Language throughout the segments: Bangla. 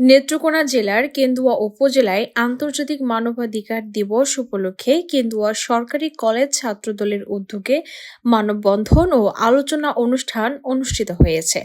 নেত্রকোনা জেলার কেন্দুয়া উপজেলায় আন্তর্জাতিক মানবাধিকার দিবস উপলক্ষে কেন্দুয়া সরকারি কলেজ ছাত্রদলের উদ্যোগে মানববন্ধন ও আলোচনা অনুষ্ঠান অনুষ্ঠিত হয়েছে।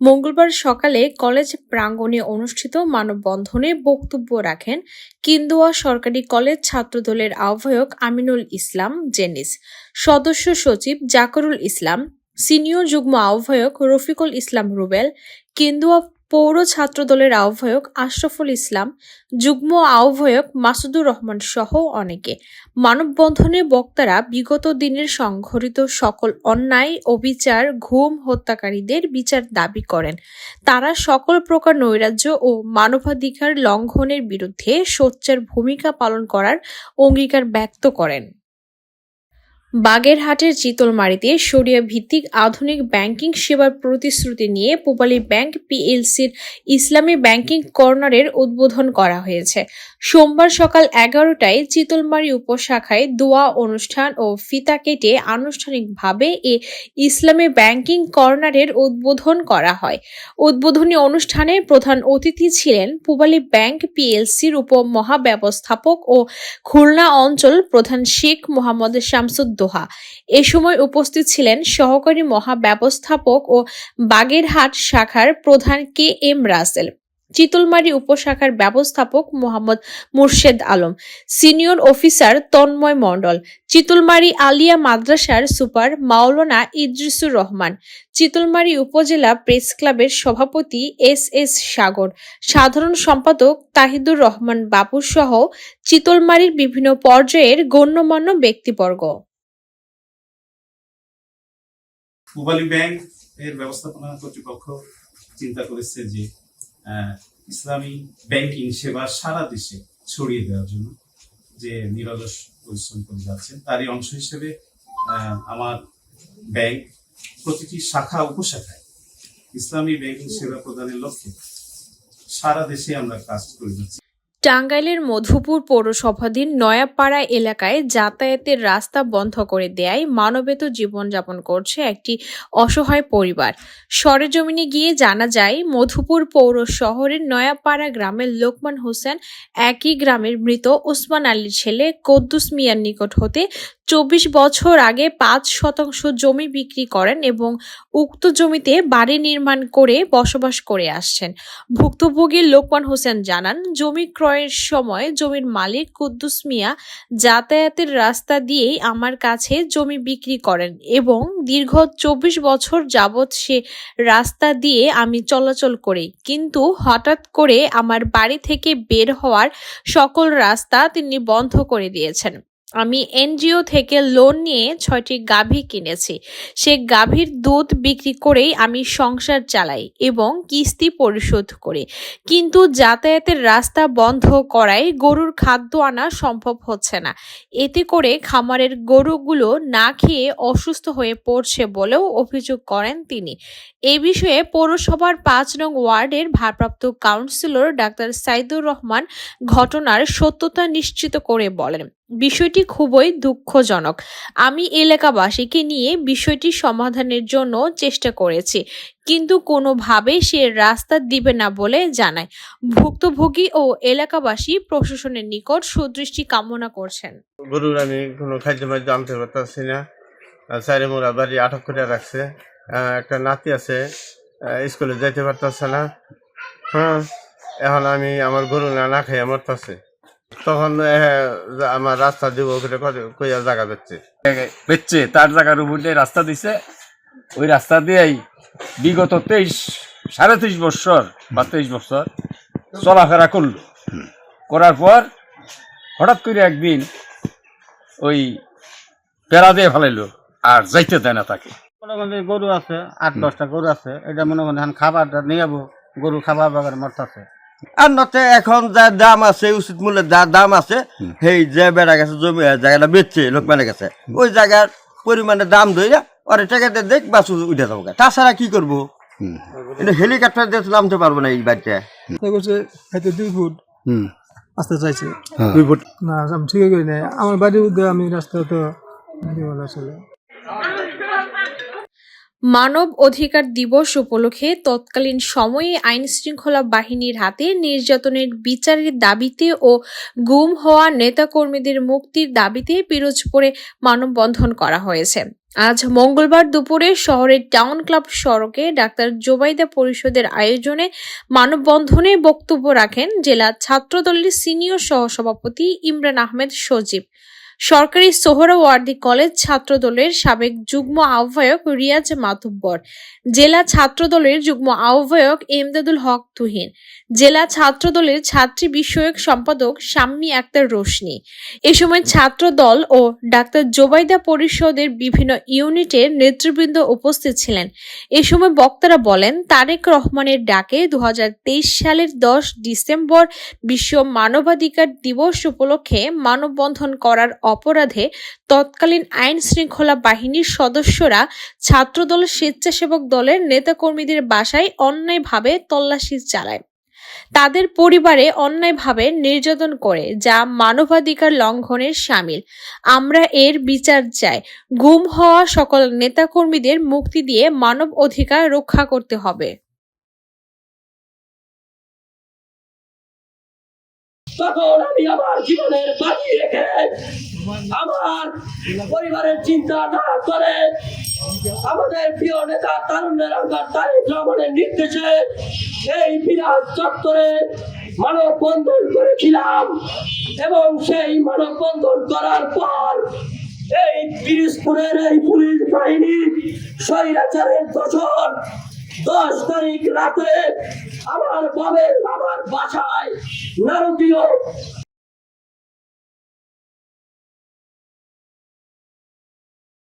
মঙ্গলবার সকালে কলেজ প্রাঙ্গণে অনুষ্ঠিত মানববন্ধনে বক্তব্য রাখেন কেন্দুয়া সরকারি কলেজ ছাত্রদলের আহ্বায়ক আমিনুল ইসলাম জেনিস, সদস্য সচিব জাকরুল ইসলাম, সিনিয়র যুগ্ম আহ্বায়ক রফিকুল ইসলাম রুবেল, কেন্দুয়া পৌর ছাত্রদলের আহ্বায়ক আশরাফুল ইসলাম, যুগ্ম আহ্বায়ক মাসুদুর রহমান সহ অনেকে। মানববন্ধনে বক্তারা বিগত দিনের সংঘটিত সকল অন্যায়, অবিচার, ঘুম হত্যাকারীদের বিচার দাবি করেন। তারা সকল প্রকার নৈরাজ্য ও মানবাধিকার লঙ্ঘনের বিরুদ্ধে সোচ্চার ভূমিকা পালন করার অঙ্গীকার ব্যক্ত করেন। বাগেরহাটের চিতলমারিতে সরিয়া ভিত্তিক আধুনিক ব্যাংকিং সেবার প্রতিশ্রুতি নিয়ে পূবালী ব্যাংক পিএলসির ইসলামী ব্যাংকিং কর্নারের উদ্বোধন করা হয়েছে। সোমবার সকাল এগারোটায় চিতলমারি উপশাখায় দোয়া অনুষ্ঠান ও ফিতা কেটে আনুষ্ঠানিকভাবে এ ইসলামী ব্যাংকিং কর্নারের উদ্বোধন করা হয়। উদ্বোধনী অনুষ্ঠানে প্রধান অতিথি ছিলেন পূবালী ব্যাংক পিএলসির উপমহাব্যবস্থাপক ও খুলনা অঞ্চল প্রধান শেখ মোহাম্মদ শামসুদ্দোহা এ সময় উপস্থিত ছিলেন সহকারী মহাব্যবস্থাপক ও বাগেরহাট শাখার প্রধান কে এম রাসেল, চিতলমারি উপশাখার ব্যবস্থাপক মোহাম্মদ মুর্শেদ আলম, সিনিয়র অফিসার তন্ময় মণ্ডল, চিতলমারি আলিয়া মাদ্রাসার সুপার মাওলানা ইদ্রিসুর রহমান, চিতলমারি উপজেলা প্রেস ক্লাবের সভাপতি এস এস সাগর, সাধারণ সম্পাদক তাহিদুর রহমান বাবু সহ চিতলমারির বিভিন্ন পর্যায়ের গণ্যমান্য ব্যক্তিবর্গ। পূবালী ব্যাংক এর ব্যবস্থাপনা কর্তৃপক্ষ চিন্তা করেছে যে ইসলামী ব্যাংকিং সেবা সারা দেশে ছড়িয়ে দেওয়ার জন্য যে নিরলস পরিশ্রম করে যাচ্ছেন, তারই অংশ হিসেবে আমার ব্যাংক প্রতিটি শাখা উপশাখায় ইসলামী ব্যাংকিং সেবা প্রদানের লক্ষ্যে সারা দেশে আমরা কাজ করে যাচ্ছি। টাঙ্গাইলের মধুপুর পৌরসভাধীন নয়াপাড়া এলাকায় যাতায়াতের রাস্তা বন্ধ করে দেয়ায় মানবেত জীবনযাপন করছে একটি অসহায় পরিবার। সরেজমিনে গিয়ে জানা যায়, মধুপুর পৌর শহরের নয়াপাড়া গ্রামের লোকমান হোসেন একই গ্রামের মৃত ওসমান আলীর ছেলে কদ্দুস মিয়ার নিকট হতে চব্বিশ বছর আগে পাঁচ শতাংশ জমি বিক্রি করেন এবং উক্ত জমিতে বাড়ি নির্মাণ করে বসবাস করে আসছেন। ভুক্তভোগী লোকমান হোসেন জানান, জমি ক্রয়ের সময় জমির মালিক কুদ্দুস মিয়া যাতায়াতের রাস্তা দিয়েই আমার কাছে জমি বিক্রি করেন এবং দীর্ঘ চব্বিশ বছর যাবৎ সে রাস্তা দিয়ে আমি চলাচল করি। কিন্তু হঠাৎ করে আমার বাড়ি থেকে বের হওয়ার সকল রাস্তা তিনি বন্ধ করে দিয়েছেন। আমি এনজিও থেকে লোন নিয়ে ছয়টি গাভী কিনেছি। সে গাভীর দুধ বিক্রি করেই আমি সংসার চালাই এবং কিস্তি পরিশোধ করি। কিন্তু যাতায়াতের রাস্তা বন্ধ করায় গরুর খাদ্য আনা সম্ভব হচ্ছে না। এতে করে খামারের গরুগুলো না খেয়ে অসুস্থ হয়ে পড়ছে বলেও অভিযোগ করেন তিনি। এ বিষয়ে পৌরসভার পাঁচ নং ওয়ার্ডের ভারপ্রাপ্ত কাউন্সিলর ডাক্তার সাইদুর রহমান ঘটনার সত্যতা নিশ্চিত করে বলেন। বিষয়টি খুবই দুঃখজনক। আমি এলাকাবাসীকে নিয়ে বিষয়টি সমাধানের জন্য চেষ্টা করেছি, কিন্তু কোনোভাবে সে রাস্তা দিবে না বলে জানায়। ভুক্তভোগী ও এলাকাবাসী প্রশাসনের নিকট সুদৃষ্টি কামনা করছেন। গরুর আমি কোনো খাদ্য মাদ্য আনতে পারতেছি না। চারে মোড়া বাড়ি আটক করে রাখছে। একটা নাতি আছে স্কুলে যাইতে পারতেছে না। হ্যাঁ এখন আমি আমার গরু না না খাই মরতেছে। তখন আমার রাস্তা দিব করে করে- কইয়া জায়গা দিচ্ছে বেচছে তার জায়গার উপর দিয়ে রাস্তা দিছে। ওই রাস্তা দিয়েই বিগত তেইশ সাড়ে তেইশ বছর বা তেইশ বছর চলাফেরা করল। করার পর হঠাৎ করে একদিন ওই পেড়া দিয়ে ফেলাইলো আর যাইতে দেয় না তাকে। মনে করেন গরু আছে আট দশটা গরু আছে এটা মনে করেন এখন খাবারটা নিয়ে যাব গরু খাবার বাগার মরতেছে আর নতে এখন যা দাম আছে উচিত মূল্যের যা দাম আছে সেই যে বেড়া গেছে জমি জায়গাটা বেচছে লোকমানের কাছে ওই জায়গার পরিমাণে দাম ধরে ওর টাকাতে দেখ বাস উঠে যাব তাছাড়া কি করব? কিন্তু হেলিকপ্টার দিয়ে নামতে পারব না এই বাড়িতে। হয়তো দুই ফুট হুম। আসতে চাইছে। দুই ফুট। না আমি ঠিক করি নাই। আমার বাড়ির উদ্যোগে আমি রাস্তা তো আসলে? মানব অধিকার দিবস উপলক্ষে তৎকালীন সময়ে আইন শৃঙ্খলা বাহিনীর হাতে নির্যাতনের বিচারের দাবিতে ও গুম হওয়া নেতাকর্মীদের মুক্তির দাবিতে পিরোজপুরে মানববন্ধন করা হয়েছে। আজ মঙ্গলবার দুপুরে শহরের টাউন ক্লাব সড়কে ডাক্তার জোবাইদা পরিষদের আয়োজনে মানববন্ধনে বক্তব্য রাখেন জেলা ছাত্রদলের সিনিয়র সহসভাপতি ইমরান আহমেদ সজীব। সরকারি সোহরাওয়ার্দী কলেজ ছাত্রদলের সাবেক যুগ্ম আহ্বায়ক রিয়াজ মাতুব্বর জেলা ছাত্রদলের যুগ্ম আহ্বায়ক এমদাদুল হক তুহিন, জেলা ছাত্রদলের ছাত্রী বিষয়ক সম্পাদক শাম্মী আক্তার রোশনি। এ সময় ছাত্রদল ও ডাক্তার জোবাইদা পরিষদের বিভিন্ন ইউনিটের নেতৃবৃন্দ উপস্থিত ছিলেন। এ সময় বক্তারা বলেন, তারেক রহমানের ডাকে দু হাজার তেইশ সালের দশ ডিসেম্বর বিশ্ব মানবাধিকার দিবস উপলক্ষে মানববন্ধন করার অপরাধে তৎকালীন আইন শৃঙ্খলা বাহিনীর সদস্যরা ছাত্রদল স্বেচ্ছাসেবক দলের নেতাকর্মীদের বাসায় অন্যায়ভাবে তল্লাশি চালায়। তাদের পরিবারে অন্যায়ভাবে নির্যাতন করে, যা মানবাধিকার লঙ্ঘনের সামিল। আমরা এর বিচার চাই। গুম হওয়া সকল নেতাকর্মীদের মুক্তি দিয়ে মানব অধিকার রক্ষা করতে হবে। তখন আমি আমার জীবনের বাজি রেখে আমার পরিবারের চিন্তা না করে আমাদের প্রিয় নেতা তারুণ্যের আঙ্গার তারেক রহমানের নির্দেশে এই বিরাট চত্বরে মানববন্ধন করেছিলাম এবং সেই মানববন্ধন করার পর এই পিরিজপুরের এই পুলিশ বাহিনী স্বৈরাচারের দশর দশ তারিখ রাতে আমার বাবের বাবার বাসায় নারকীয়